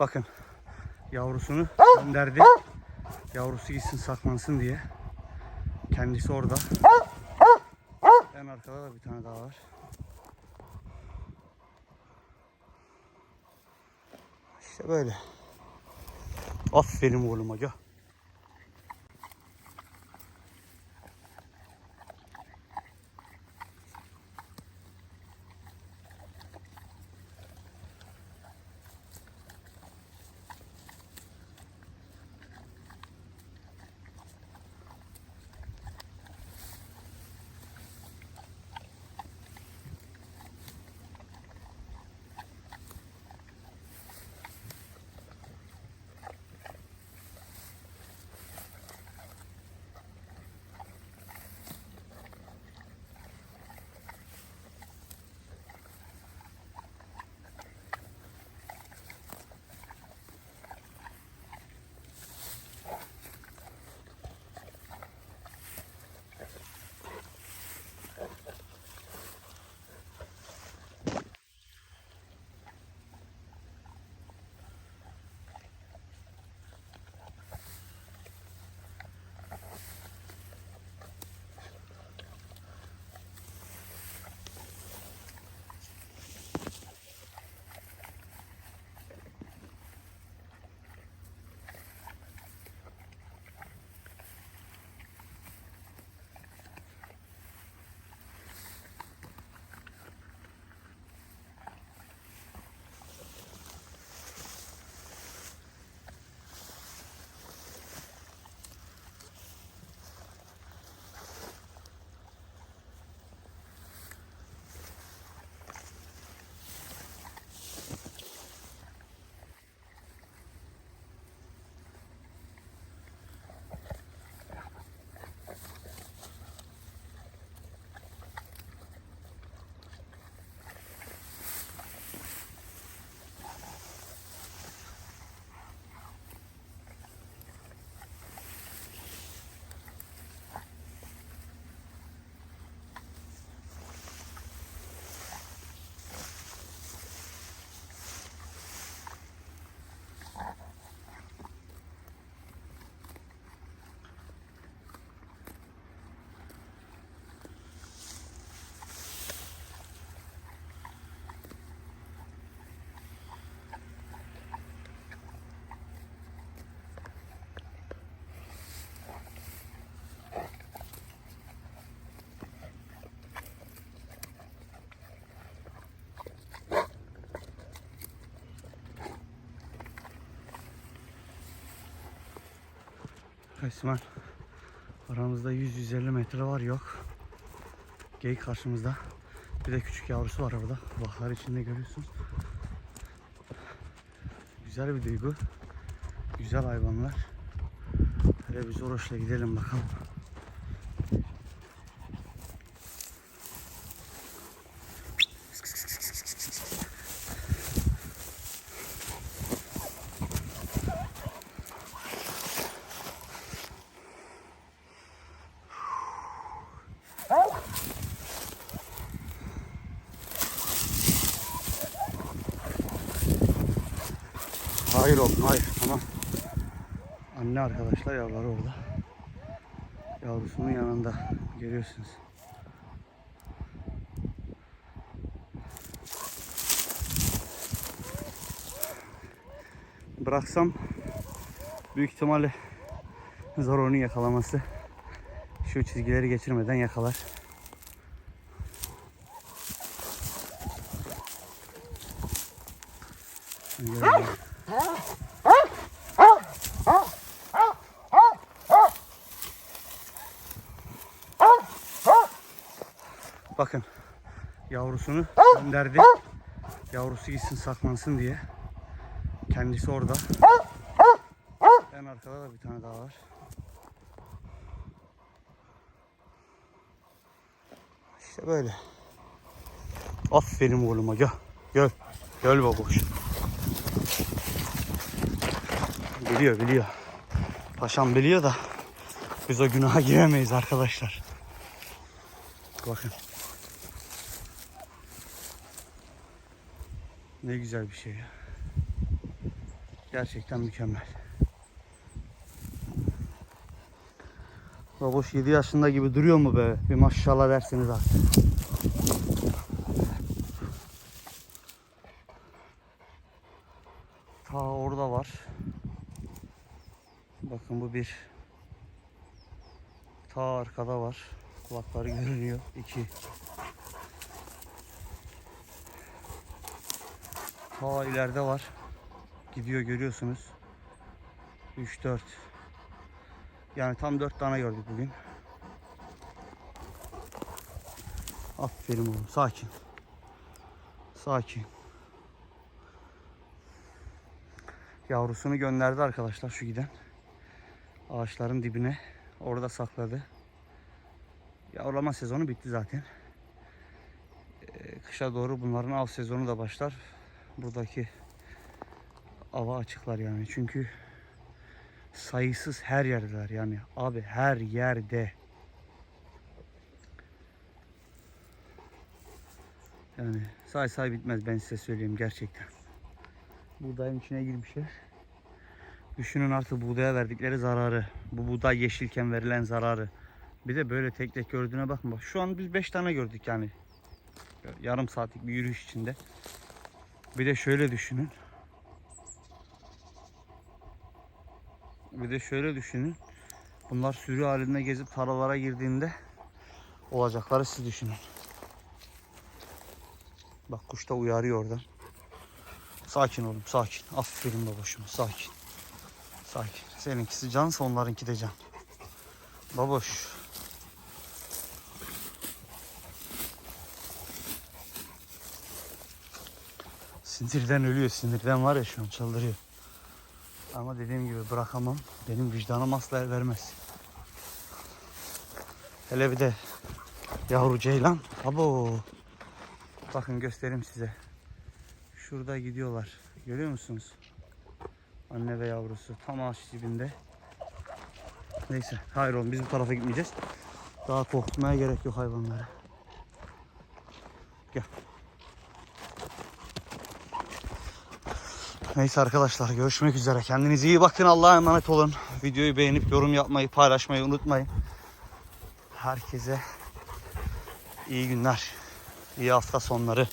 Bakın yavrusunu gönderdi. Yavrusu gitsin saklansın diye. Kendisi orada. En arkada da bir tane daha var. İşte böyle. Aferin oğluma gel. Resmen aramızda 100-150 metre var yok. Geyik karşımızda. Bir de küçük yavrusu var orada. Baklar içinde görüyorsunuz. Güzel bir duygu. Güzel hayvanlar. Hele biz Oroş'la gidelim bakalım. Hayır oğlum hayır tamam. Anne arkadaşlar yavruları orada. Yavrusunun yanında görüyorsunuz. Bıraksam büyük ihtimalle zor onu yakalaması. Şu çizgileri geçirmeden yakalar. Bakın yavrusunu gönderdi. Yavrusu gitsin saklansın diye. Kendisi orada. En arkada da bir tane daha var. İşte böyle. Aferin oğluma gel. Gel. Gel babuş. Biliyor biliyor. Paşam biliyor da Biz o günaha giremeyiz arkadaşlar. Bakın. Ne güzel bir şey ya. Gerçekten mükemmel. Baboş 7 yaşında gibi duruyor mu be? Bir maşallah dersiniz artık. Ta orada var. Bakın bu bir. Ta arkada var. Kulakları görünüyor. İki. Ta ileride var. Gidiyor görüyorsunuz. 3 4. Yani tam 4 tane gördük bugün. Aferin oğlum. Sakin. Sakin. Yavrusunu gönderdi arkadaşlar şu giden. Ağaçların dibine. Orada sakladı. Yavrulama sezonu bitti zaten. Ee, Kışa doğru bunların av sezonu da başlar. Buradaki ava açıklar yani. Çünkü sayısız her yerdeler yani. Abi her yerde. Yani say say bitmez ben size söyleyeyim gerçekten. Buğdayın içine girmişler. Düşünün artık buğdaya verdikleri zararı. Bu buğday yeşilken verilen zararı. Bir de böyle tek tek gördüğüne bakma. Bak şu an biz 5 tane gördük yani. Yarım saatlik bir yürüyüş içinde. Bir de şöyle düşünün. Bir de şöyle düşünün. Bunlar sürü halinde gezip tarlalara girdiğinde olacakları siz düşünün. Bak kuş da uyarıyor oradan. Sakin oğlum sakin. Aferin baboşum sakin. Sakin. Seninkisi cansa onlarınki de can. Baboş. Sinirden ölüyor. Sinirden var ya şu an çıldırıyor. Ama dediğim gibi bırakamam. Benim vicdanım asla el vermez. Hele bir de yavru ceylan. Abo. Bakın göstereyim size. Şurada gidiyorlar. Görüyor musunuz? Anne ve yavrusu tam ağaç dibinde. Neyse. Hayır oğlum biz bu tarafa gitmeyeceğiz. Daha korkutmaya gerek yok hayvanları. Gel. Neyse arkadaşlar görüşmek üzere. Kendinize iyi bakın. Allah'a emanet olun. Videoyu beğenip yorum yapmayı, paylaşmayı unutmayın. Herkese iyi günler. İyi hafta sonları.